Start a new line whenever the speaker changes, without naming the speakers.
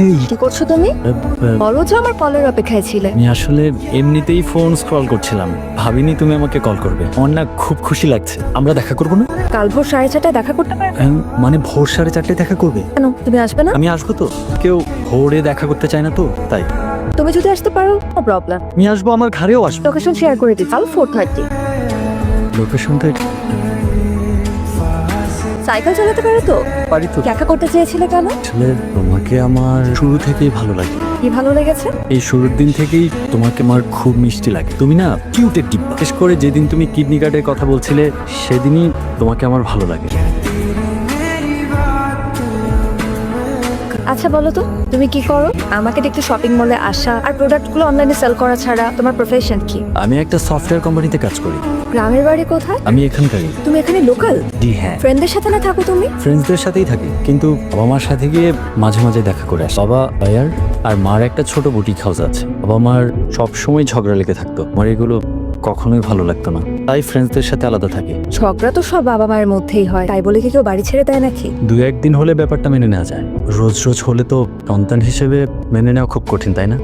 এই
কি করছ তুমি? বলো যে আমার কলের অপেক্ষায় ছিলে।
আমি আসলে এমনিতেই ফোন স্ক্রল করছিলাম। ভাবিনি তুমি আমাকে কল করবে। আমার না খুব খুশি লাগছে। আমরা দেখা করব না?
কাল ভোর সাড়ে চারটায় দেখা করতে পারবে?
এম, মানে ভোর সাড়ে চারটায় দেখা করবে?
কেন? তুমি আসবে না?
আমি আসব তো। কেউ ভোরে দেখা করতে চায় না তো তাই।
তুমি যদি আসতে পারো নো প্রবলেম
আমি আসব আমার ঘরেও আসব।
লোকেশন শেয়ার করে দিই কাল ফোর থার্টি
লোকেশনটা
সাইকেল চালাতে পারো তো?
পারি তো।
দেখা করতে চেয়েছিলে কেন?
আসলে তোমাকে আমার শুরু থেকেই ভালো লাগে।
কি ভালো লেগেছে?
এই শুরুর দিন থেকেই তোমাকে আমার খুব মিষ্টি লাগে। তুমি না কিউটের টিপ। বিশেষ করে যেদিন তুমি কিডনি কার্ডের কথা বলছিলে সেদিনই তোমাকে আমার ভালো লাগে।
আচ্ছা বলো তো তুমি কি করো? আমাকে দেখতে শপিং মলে আসা আর প্রোডাক্টগুলো অনলাইনে সেল করা ছাড়া তোমার প্রফেশন কি?
আমি একটা সফটওয়্যার কোম্পানিতে কাজ করি।
গ্রামের বাড়ি কোথায়?
আমি এখানকারই।
তুমি এখানে লোকাল
জি হ্যাঁ।
ফ্রেন্ডদের সাথে না থাকো তুমি?
ফ্রেন্ডসদের সাথেই থাকি কিন্তু বাবা মার সাথে গিয়ে মাঝে মাঝে দেখা করে আসি। বাবা বায়ার আর মার একটা ছোট বুটিক হাউস আছে। বাবা মার সবসময় ঝগড়া লেগে থাকতো। আমার এগুলো কখনোই ভালো লাগতো না। তাই ফ্রেন্ডসদের সাথে আলাদা থাকি।
ঝগড়া তো সব বাবা মায়ের মধ্যেই হয়। তাই বলে কি কেউ বাড়ি ছেড়ে দেয় নাকি?
দু একদিন হলে ব্যাপারটা মেনে নেওয়া যায়। রোজ রোজ হলে তো সন্তান হিসেবে মেনে নেওয়া খুব কঠিন তাই না?